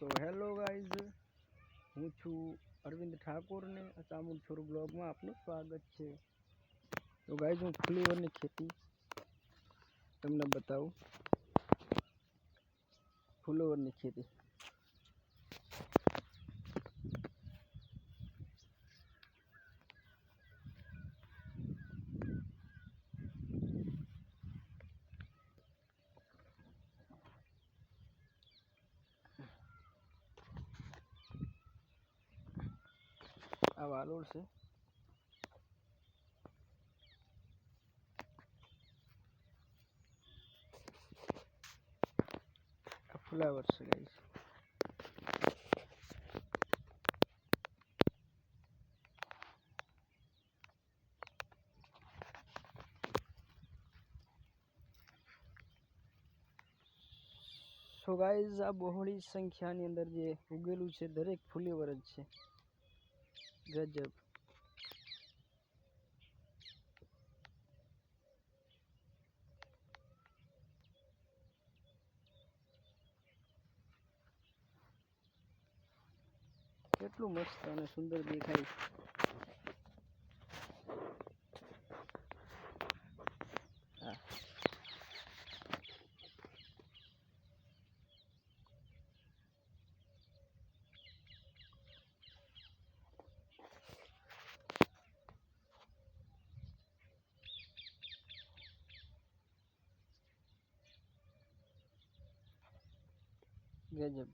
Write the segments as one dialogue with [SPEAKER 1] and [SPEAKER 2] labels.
[SPEAKER 1] So hello guys, હું છું અરવિંદ ઠાકોરને ને ચામુંડ છોરું બ્લોગમાં આપનું સ્વાગત છે. તો ગાઈઝ, હું ફ્લેવરની ખેતી તમને બતાવું. ફ્લેવરની ખેતી. આ વાલોળ છે આ ફ્લાવર છે ગાઈસ સો ગાઈઝ આ બહોળી સંખ્યાની અંદર જે ઉગેલું છે દરેક ફ્લેવર જ છે ગજબ. કેટલું મસ્ત અને સુંદર દેખાય. ગજબ.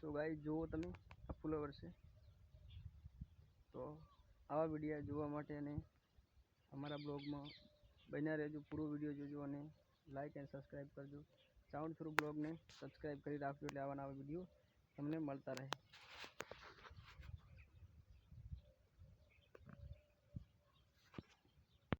[SPEAKER 1] તો ગાઈ જુઓ તમે, આ ફ્લાવર છે. તો આવા વીડિયો જોવા માટે અને અમારા બ્લોગમાં બન્યા રહેજો. પૂરો વીડિયો જોજો અને લાઇક એન્ડ સબસ્ક્રાઈબ કરજો. સાઉન્ડ થ્રુ બ્લોગને સબસ્ક્રાઈબ કરી રાખજો એટલે આવા નવા વીડિયો એમને મળતા રહે